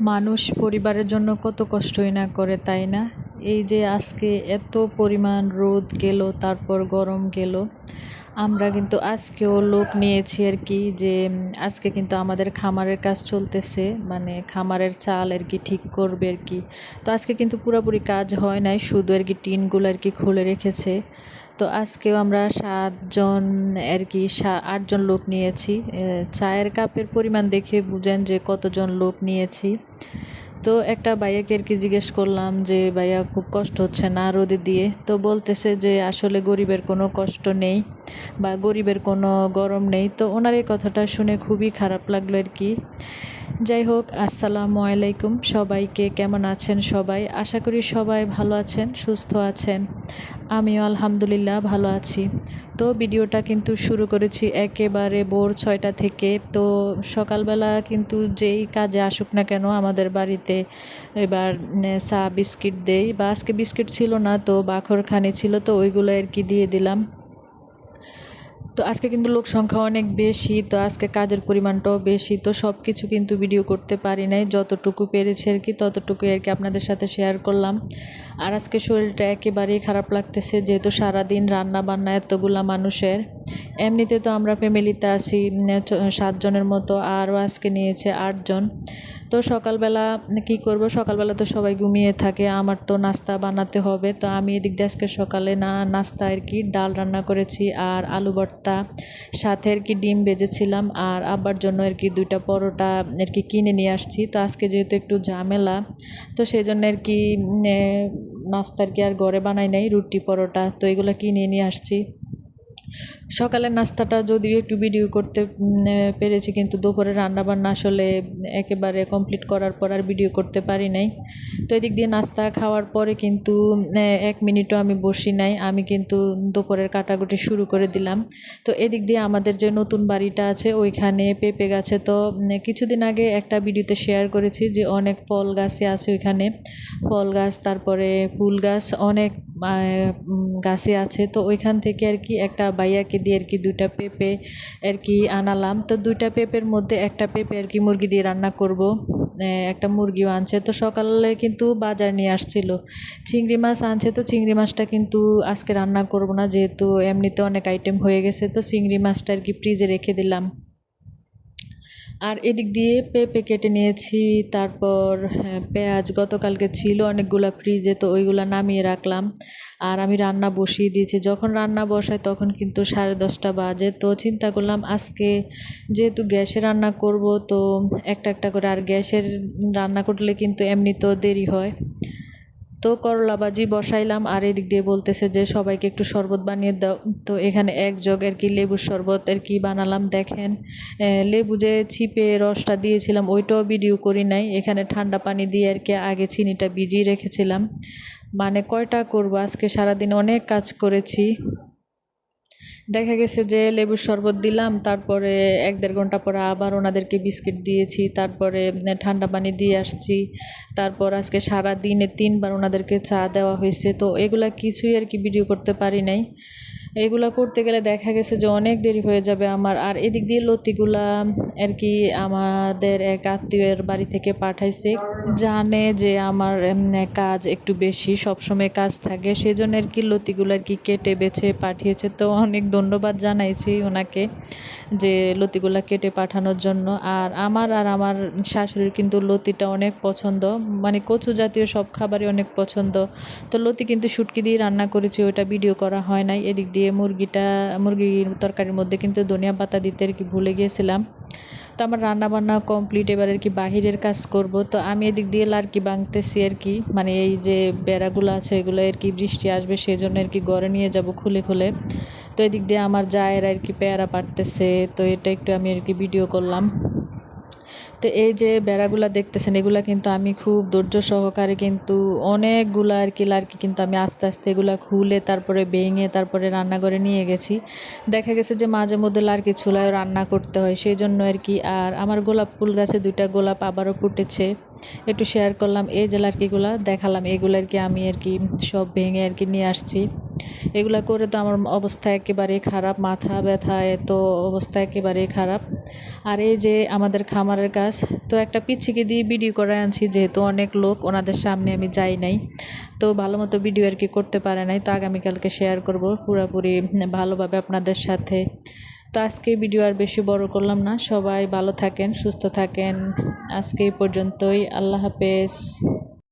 মানুষ পরিবারের জন্য কত কষ্টই না করে, তাই না? এই যে আজকে এত পরিমাণ রোদ গেল, তারপর গরম গেল আমরা কিন্তু আজকেও লোক নিয়েছি আর কি যে আজকে কিন্তু আমাদের খামারের কাজ চলতেছে মানে খামারের চাল আর কি ঠিক করবে আর কি। তো আজকে কিন্তু পুরোপুরি কাজ হয় নাই, শুধু আর কি টিনগুলো আর কি খুলে রেখেছে। তো আজকেও আমরা সাতজন আর কি আটজন লোক নিয়েছি। চায়ের কাপের পরিমাণ দেখে বুঝেন যে কতজন লোক নিয়েছি। তো একটা ভাইয়াকে আর কি জিজ্ঞেস করলাম যে, ভাইয়া, খুব কষ্ট হচ্ছে না রোদে দিয়ে? তো বলতেছে যে, আসলে গরিবের কোনো কষ্ট নেই বা গরিবের কোনো গরম নেই। তো ওনার এই কথাটা শুনে খুবই খারাপ লাগল আর কি। যাই হোক, আসসালামু আলাইকুম সবাইকে, কেমন আছেন সবাই? আশা করি সবাই ভালো আছেন, সুস্থ আছেন। আমিও আলহামদুলিল্লাহ ভালো আছি। তো ভিডিওটা কিন্তু শুরু করেছি একেবারে ভোর ছয়টা থেকে। তো সকালবেলা কিন্তু যেই কাজে আসুক না কেন আমাদের বাড়িতে এবার চা, বিস্কিট দেই। বা আজকে বিস্কিট ছিল না, তো বাখরখানি ছিল, তো ওইগুলো আর কি দিয়ে দিলাম। তো আজকে কিন্তু লোক সংখ্যা অনেক বেশি, তো আজকে কাজের পরিমাণটাও বেশি, তো সব কিছু কিন্তু ভিডিও করতে পারি নাই। যতটুকু পেরেছি আর কি, ততটুকুই আর কি আপনাদের সাথে শেয়ার করলাম। আর আজকে শরীরটা একেবারেই খারাপ লাগতেছে, যেহেতু সারাদিন রান্না বান্না এতগুলা মানুষের। এমনিতে তো আমরা ফ্যামিলিতে আসি সাতজনের মতো, আরও আজকে নিয়েছে আটজন। তো সকালবেলা কি করব? সকালবেলা তো সবাই ঘুমিয়ে থাকে, আমার তো নাস্তা বানাতে হবে। তো আমি এদিক দিয়ে আজকে সকালে না, নাস্তা আর কি, ডাল রান্না করেছি আর আলু ভর্তা, সাথে আর কি ডিম বেজেছিলাম আর আব্বার জন্য আর কি দুইটা পরোটা আর কি কিনে নিয়ে আসছি। তো আজকে যেহেতু একটু ঝামেলা, তো সেই জন্য আর কি নাস্তা আর কি আর ঘরে বানাই নাই? রুটি পরোটা তো এগুলো কিনে নিয়ে আসছি। সকালের নাস্তাটা যদিও একটু ভিডিও করতে পেরেছি, কিন্তু দুপুরে রান্নাবান্না আসলে একেবারে কমপ্লিট করার পর আর ভিডিও করতে পারি নাই। তো এদিক দিয়ে নাস্তা খাওয়ার পরে কিন্তু এক মিনিটও আমি বসি নাই। আমি কিন্তু দুপুরের কাটাকুটি শুরু করে দিলাম। তো এদিক দিয়ে আমাদের যে নতুন বাড়িটা আছে, ওইখানে পেঁপে গাছে তো কিছুদিন আগে একটা ভিডিওতে শেয়ার করেছি যে অনেক ফল গাছে আছে ওইখানে। ফল গাছ, তারপরে ফুল গাছ, অনেক গাছে আছে। তো ওইখান থেকে আর কি একটা ভাইয়াকে দিয়ে আর কি দুইটা পেঁপে আর কি আনালাম। তো দুইটা পেঁপের মধ্যে একটা পেঁপে আর কি মুরগি দিয়ে রান্না করব। একটা মুরগিও আনছে। তো সকালে কিন্তু বাজার নিয়ে আসছিল। চিংড়ি মাছ আনছে। তো চিংড়ি মাছটা কিন্তু আজকে রান্না করব না, যেহেতু এমনিতে অনেক আইটেম হয়ে গেছে। তো চিংড়ি মাছটা আর কি ফ্রিজে রেখে দিলাম। আর এদিক দিয়ে পেঁপে কেটে নিয়েছি তারপর হ্যাঁ, পেঁয়াজ গতকালকে ছিল অনেকগুলো ফ্রিজে তো ওইগুলো নামিয়ে রাখলাম। আর আমি রান্না বসিয়ে দিয়েছি। যখন রান্না বসাই তখন কিন্তু সাড়ে দশটা বাজে তো চিন্তা করলাম আজকে যেহেতু গ্যাসে রান্না করব তো একটা একটা করে আর গ্যাসের রান্না করলে কিন্তু এমনি তো দেরি হয়। তো করলা ভাজি বসাইলাম আর এদিক দিয়ে বলতেছে যে সবাইকে একটু শরবত বানিয়ে দাও। তো এখানে এক জগ আর কি লেবুর শরবত আর কি বানালাম, দেখেন। লেবু যে ছিপে রসটা দিয়েছিলাম ওইটাও ভিডিও করি নাই। এখানে ঠান্ডা পানি দিয়ে আর কি আগে চিনিটা ভিজিয়ে রেখেছিলাম। মানে কয়টা করব? আজকে সারাদিন অনেক কাজ করেছি। দেখা গেছে যে লেবুর শরবত দিলাম, তারপরে এক দেড় ঘণ্টা পরে আবার ওনাদেরকে বিস্কিট দিয়েছি, তারপরে ঠান্ডা পানি দিয়ে আসছি, তারপর আজকে সারা দিনে তিনবার ওনাদেরকে চা দেওয়া হয়েছে, তো এগুলা কিছুই আর কি ভিডিও করতে পারি নাই। এগুলো করতে গেলে দেখা গেছে যে অনেক দেরি হয়ে যাবে আমার। আর এদিক দিয়ে লতিগুলা আর কি আমাদের এক আত্মীয়ের বাড়ি থেকে পাঠাইছে। জানে যে আমার কাজ একটু বেশি, সবসময় কাজ থাকে। সেই জন্য আর কি লতিগুলো আর কি কেটে বেছে পাঠিয়েছে। তো অনেক ধন্যবাদ জানাইছি ওনাকে যে লতিগুলা কেটে পাঠানোর জন্য। আর আমার আর আমার শাশুড়ির কিন্তু লতিটা অনেক পছন্দ। মানে কচু জাতীয় সব খাবারই অনেক পছন্দ। তো লতি কিন্তু শুটকি দিয়ে রান্না করেছি ওটা ভিডিও করা হয় নাই। এদিক দিয়ে মুরগিটা মুরগির তরকারির মধ্যে কিন্তু ধনিয়া পাতা দিতে আর কি ভুলে গিয়েছিলাম। তো আমার রান্না বান্না কমপ্লিট এবার আর কি বাহিরের কাজ করব। তো আমি এদিক দিয়ে লারকি বাংতেছি আর কি। মানে এই যে বেড়াগুলো আছে, এগুলো আর কি বৃষ্টি আসবে সেই জন্য আর কি ঘরে নিয়ে যাব খুলে খুলে। তো এদিক দিয়ে আমার জায়ের আর কি পেয়ারা পাড়তেছে। তো এটা একটু আমি আর কি ভিডিও করলাম। তো এই যে বেড়াগুলা দেখতেছেন, এগুলা কিন্তু আমি খুব ধৈর্য সহকারে কিন্তু অনেকগুলা আর কি লার্কি কিন্তু আমি আস্তে আস্তে এগুলা খুলে তারপরে ভেঙে তারপরে রান্নাঘরে নিয়ে গেছি। দেখা গেছে যে মাঝে মধ্যে লার্কি চুলায় রান্না করতে হয়, সেই জন্য আর কি। আর আমার গোলাপ ফুল গাছে দুইটা গোলাপ আবারও ফুটেছে। একটু শেয়ার করলাম, এই যে লার্কিগুলা দেখালাম, এগুলো আর কি আমি আর কি সব ভেঙে আর কি নিয়ে আসছি। এগুলা করে তো আমার অবস্থা একেবারেই খারাপ, মাথা ব্যথা, এত অবস্থা একেবারেই খারাপ। আর এই যে আমাদের খামারের কাজ, তো একটা পিচ্ছিকে দিয়ে ভিডিও করে আনছি, যেহেতু অনেক লোক, ওনাদের সামনে আমি যাই নাই। তো ভালো মতো ভিডিও আর কি করতে পারে নাই, তো আগামীকালকে শেয়ার করব পুরোপুরি ভালোভাবে আপনাদের সাথে। তো আজকে ভিডিও আর বেশি বড় করলাম না, সবাই ভালো থাকেন, সুস্থ থাকেন। আজকে এই পর্যন্তই, আল্লাহ হাফেজ।